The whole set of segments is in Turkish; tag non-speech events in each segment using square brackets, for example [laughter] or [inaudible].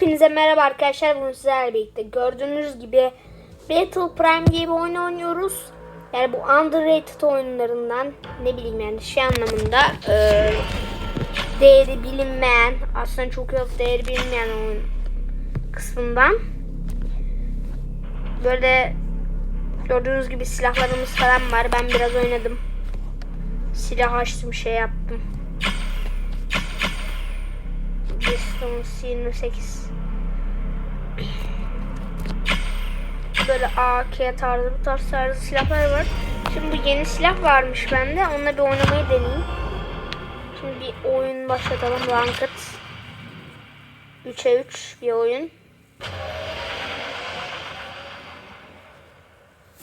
Hepinize merhaba arkadaşlar. Bugün sizlerle birlikte gördüğünüz gibi Battle Prime diye bir oyun oynuyoruz. Yani bu underrated oyunlarından ne bileyim yani şey anlamında e, değeri bilinmeyen aslında çok yok değeri bilinmeyen oyun kısmından. Böyle gördüğünüz gibi silahlarımız falan var. Ben biraz oynadım. Silah açtım şey yaptım. Distance 28 Böyle AK tarzı bu tarz tarzı silahlar var. Şimdi bu yeni silah varmış bende. Onunla bir oynamayı deneyeyim. Şimdi bir oyun başlatalım. Ranked 3'e 3 bir oyun.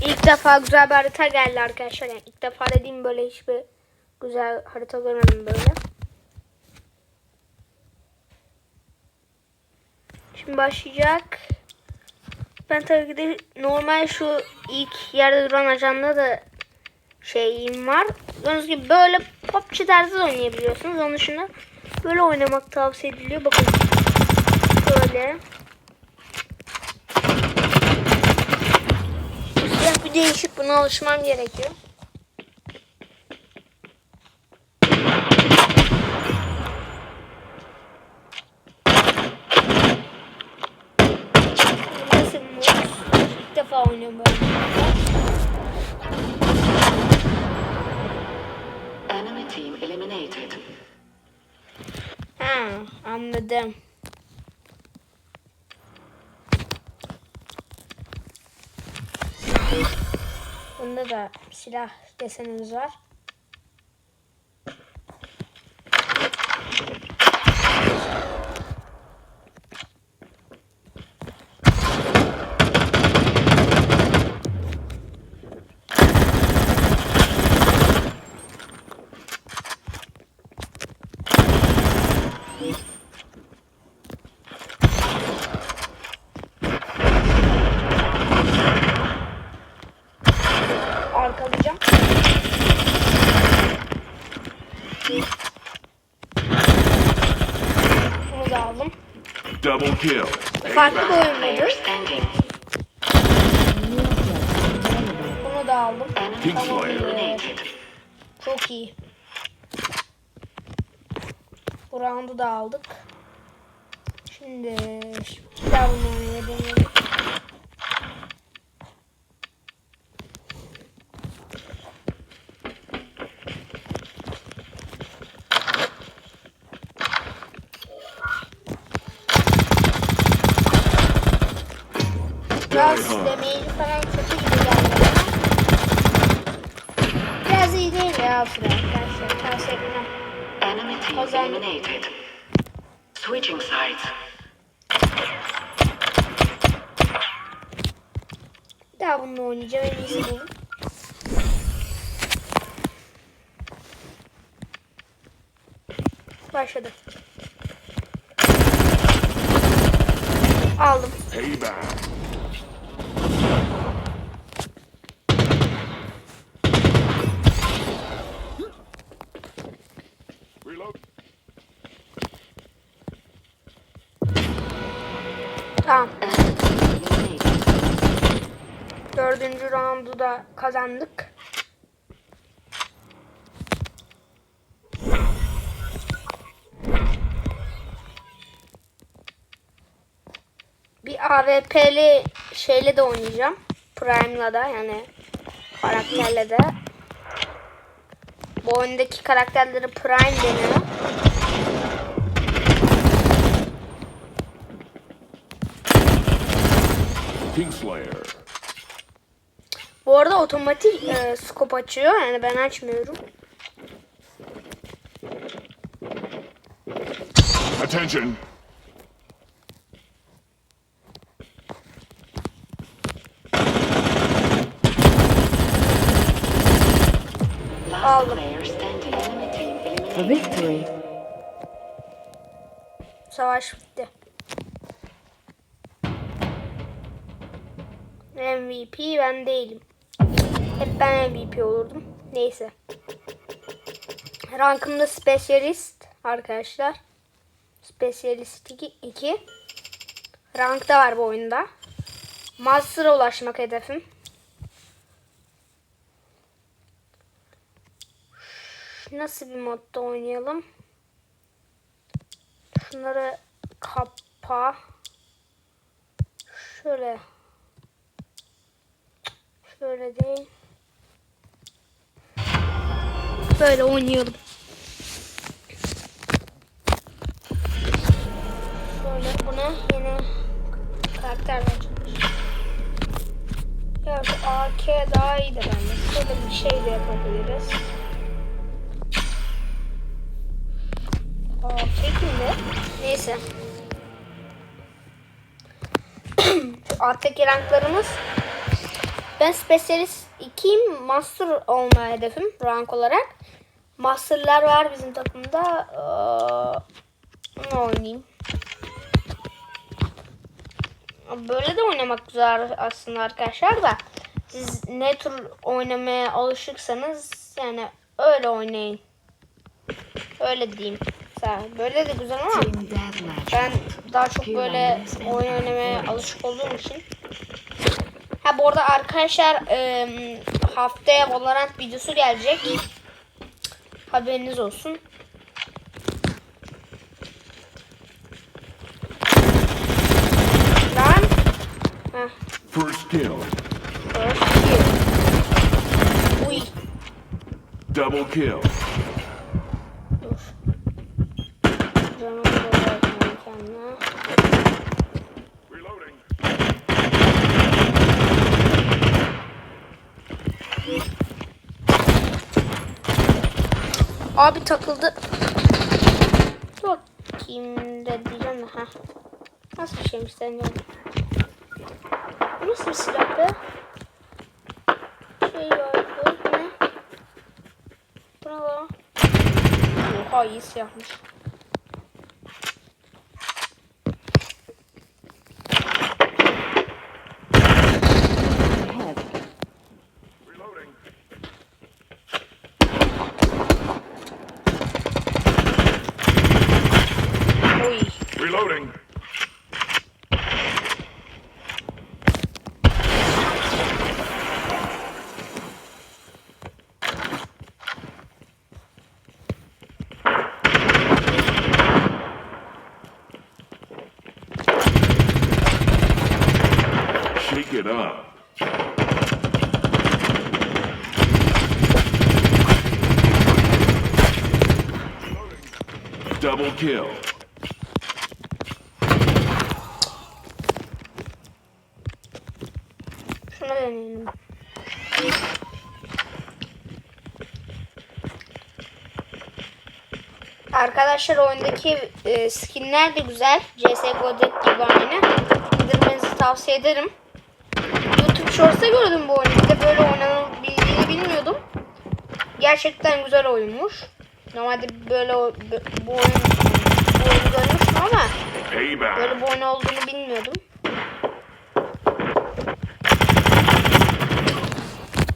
İlk defa güzel bir harita geldi arkadaşlar. Yani ilk defa dediğim böyle hiçbir güzel harita görmedim böyle. Şimdi başlayacak. Ben tabii ki de normal şu ilk yerde duran ajanda da şeyim var. Gördüğünüz gibi böyle PUBG tarzı da oynayabiliyorsunuz. Onun dışında böyle oynamak tavsiye ediliyor. Bakın böyle. Bu silah bir değişik. Buna alışmam gerekiyor. Anladım. Bunda da silah desenimiz var. Bu roundu da aldık. Şimdi bir daha bunu oynaya Sides. Bir daha bununla oynayacağım. En iyisi bu. Başladı. Aldım. Payback. Reload. Tamam. Enemy team eliminated. Dördüncü roundu da kazandık. Bir AWP'li şeyle de oynayacağım. Prime'la da yani karakterle de. Bu oyundaki karakterleri Prime deniyor. Bu arada otomatik e, scope açıyor. Yani ben açmıyorum. Attention. Aldım. Victory. Savaş bitti. MVP ben değilim. Hep ben MVP olurdum. Neyse. Rankımda Specialist arkadaşlar. Specialist 2. 2. Rankta var bu oyunda. Master'a ulaşmak hedefim. Nasıl bir modda oynayalım? Şunları kapa. Şöyle. Şöyle değil. Böyle oynayalım. Şöyle buna yeni karakter açılmış. Ya şu AK daha iyi de bence. Şöyle bir şey de yapabiliriz. AK kimde? Neyse. [clears throat] şu alttaki ranklarımız ben Specialist 2'yim. Master olma hedefim rank olarak. Master'lar var bizim takımda. Ee, ne oynayayım? Böyle de oynamak güzel aslında arkadaşlar da. Siz ne tür oynamaya alışıksanız yani öyle oynayın. Öyle diyeyim. Böyle de güzel ama ben daha çok böyle oyun oynamaya alışık olduğum için. Ha bu arada arkadaşlar e, haftaya Valorant videosu gelecek. Haberiniz olsun. Lan. Heh, First kill. first kill. Uy. Double kill. Dur. Canım da bırakmayayım kendime. Reloading. Abi takıldı. Dur. Kimde diyeceğim de ha. Nasıl bir şeymiş? Bu nasıl bir silah be? Şey var bu ne? Bu ne lan? Oha iyi silahmış. Kill. Arkadaşlar oyundaki e, skinler de güzel. CSGO'daki gibi aynı. İndirmenizi tavsiye ederim. YouTube Shorts'ta gördüm bu oyunu. Bir de böyle oynanabildiğini bilmiyordum. Gerçekten güzel oyunmuş. Normalde böyle bu oyun bu oyunu görmüştüm ama böyle bir oyun olduğunu bilmiyordum.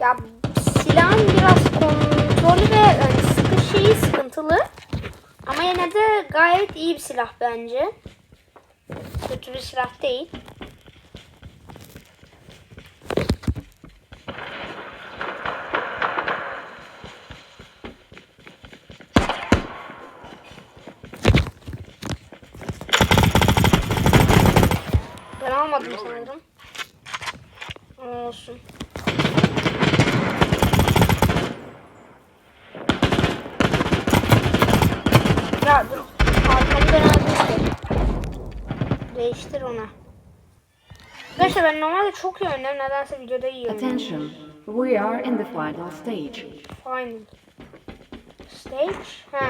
Ya silahın biraz kontrolü ve sıkı şeyi sıkıntılı. Ama yine de gayet iyi bir silah bence. Kötü bir silah değil. Almadım sanırım. Olsun. Ya dur. Arkamı dönebilirsin. Değiştir onu. Arkadaşlar ben normalde çok iyi oynuyorum. Nedense videoda iyi oynuyorum. Attention. We are in the final stage. Final. Stage? Ha.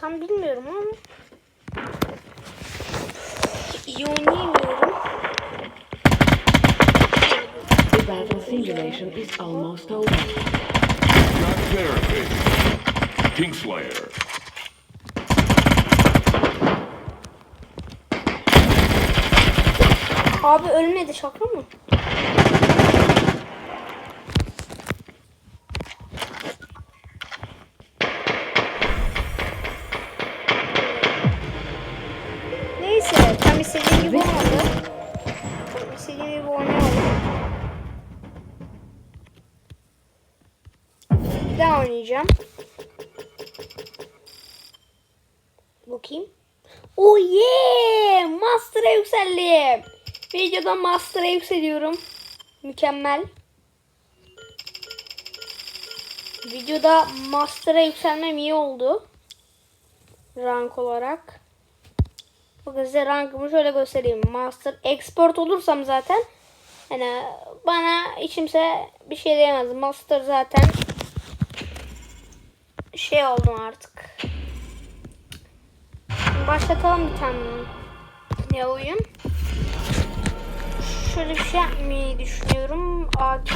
Tam bilmiyorum ama. iyi oynayamıyorum. The battle simulation is almost over. Got therapy. Kingslayer. Abi ölmedi şaka mı? Videoda Master'a yükseliyorum. Mükemmel. Videoda Master'a yükselmem iyi oldu. Rank olarak. Bakın size rankımı şöyle göstereyim. Master Export olursam zaten hani bana hiç kimse bir şey diyemez. Master zaten şey oldum artık. Başlatalım bir tane. Ne oyun? Şöyle bir şey yapmayı düşünüyorum. AK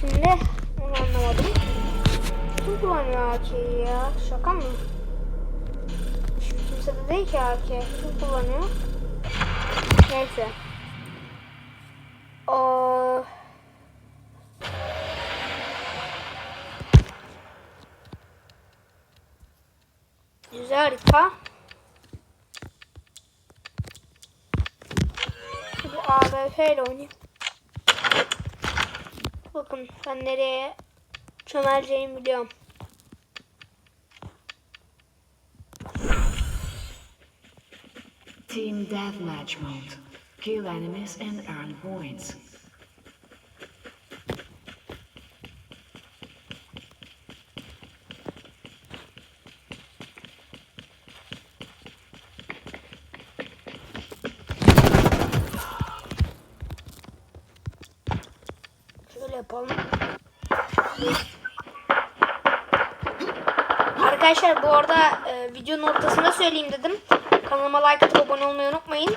kimde? Onu anlamadım. Kim kullanıyor AK'yi ya? Şaka mı? Hiç kimse de değil ki AK. Kim kullanıyor? Neyse. O Güzel harita. AWP ile oynayayım. Bakın ben nereye çömeleceğimi biliyorum. Team Deathmatch mode. Kill enemies and earn points. Şöyle yapalım. Arkadaşlar bu arada e, videonun ortasında söyleyeyim dedim. Kanalıma like atıp abone olmayı unutmayın.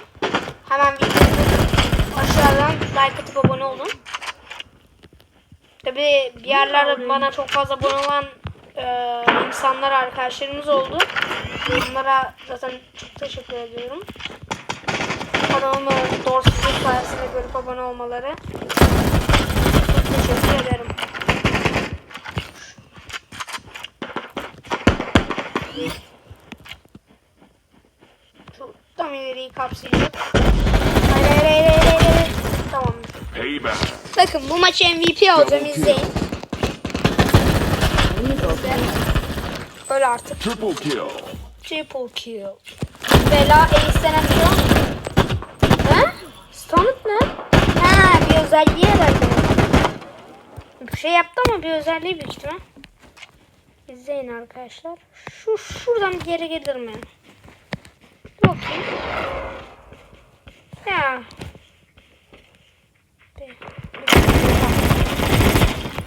Hemen videonun aşağıdan like atıp abone olun. Tabi bir yerlerde bana çok fazla abone olan e, insanlar arkadaşlarımız oldu. Onlara zaten çok teşekkür ediyorum. Kanalımı doğrusuzluk sayesinde görüp abone olmaları. Çok teşekkür ederim. Şu tam ileriyi kapsayacak. Hayır hayır hayır hayır hayır. hayır. Tamam. Payback. Bakın bu maçı MVP alacağım izleyin. Öyle artık. Triple kill. Triple kill. Bela ace denen bir var mı? Ha? Stunnet ne? Ha bir özelliği herhalde. Bir şey yaptı ama bir özelliği büyük ihtimal. İzleyin arkadaşlar. Şu şuradan geri gelir mi? Bakayım. Ya.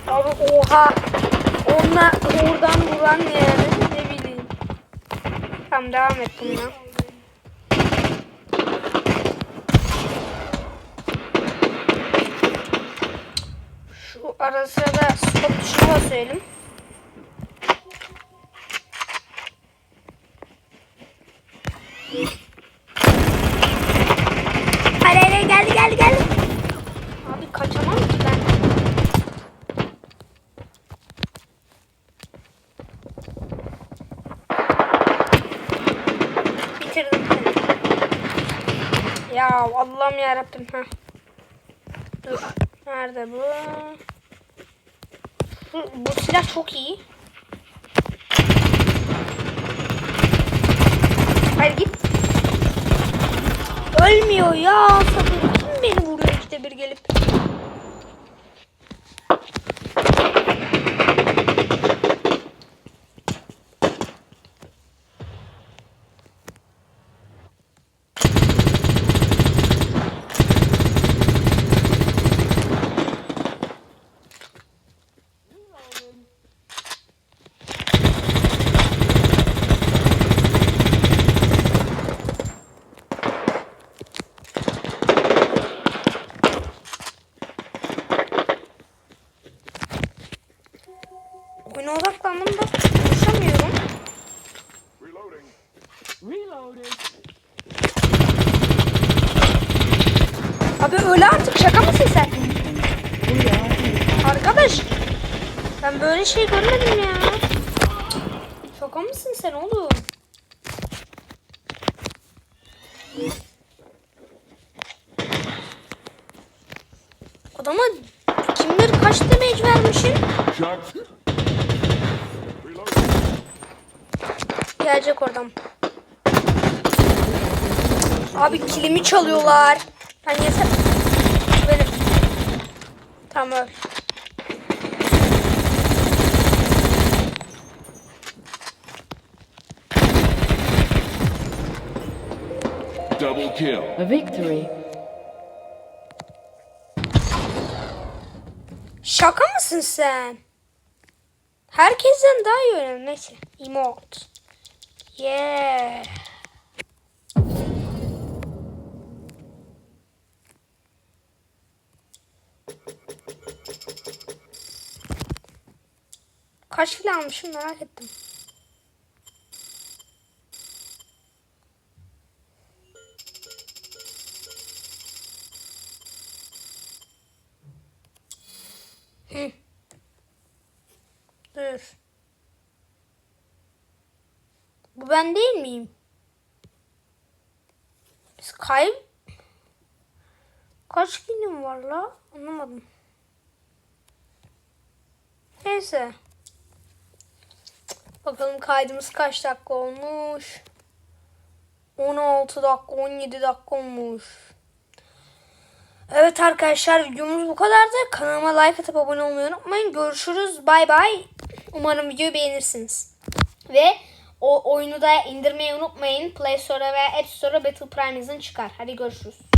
Abi oha. Onunla oradan vuran yani. Ne bileyim. Tamam devam et bununla. Şu ara sırada stop tuşuna basıyorum. Hayır hayır hayır, geldi geldi geldi. Abi kaçamam ki ben. Bitirdim seni. Ya Allah'ım ya Rabbim ha. Dur. Nerede bu? Şu- Bu silah çok iyi. Hayır git. Ölmüyor ya sabır. Kim beni vuruyor işte bir gelip. Oyuna odaklandım da konuşamıyorum. Reloading. Reloading. Abi öyle artık şaka mısın sen? Arkadaş ben böyle şey görmedim ya. Şaka mısın sen oğlum? Adama kimdir kaç damage vermişim? Gelecek oradan. Abi kilimi çalıyorlar. Ben yesem. Benim. Tamam öl. Double kill. A victory. Şaka mısın sen? Herkesten daha iyi önemli. Neyse. Emote. Yeah. Kaç kilo almışım merak ettim. Biz kay... Kaç kilim var la? Anlamadım. Neyse. Bakalım kaydımız kaç dakika olmuş. 16 dakika, 17 dakika olmuş. Evet arkadaşlar videomuz bu kadardı. Kanalıma like atıp abone olmayı unutmayın. Görüşürüz. Bay bay. Umarım videoyu beğenirsiniz. Ve o oyunu da indirmeyi unutmayın. Play Store'a ve App Store'a Battle Prime yazın çıkar. Hadi görüşürüz.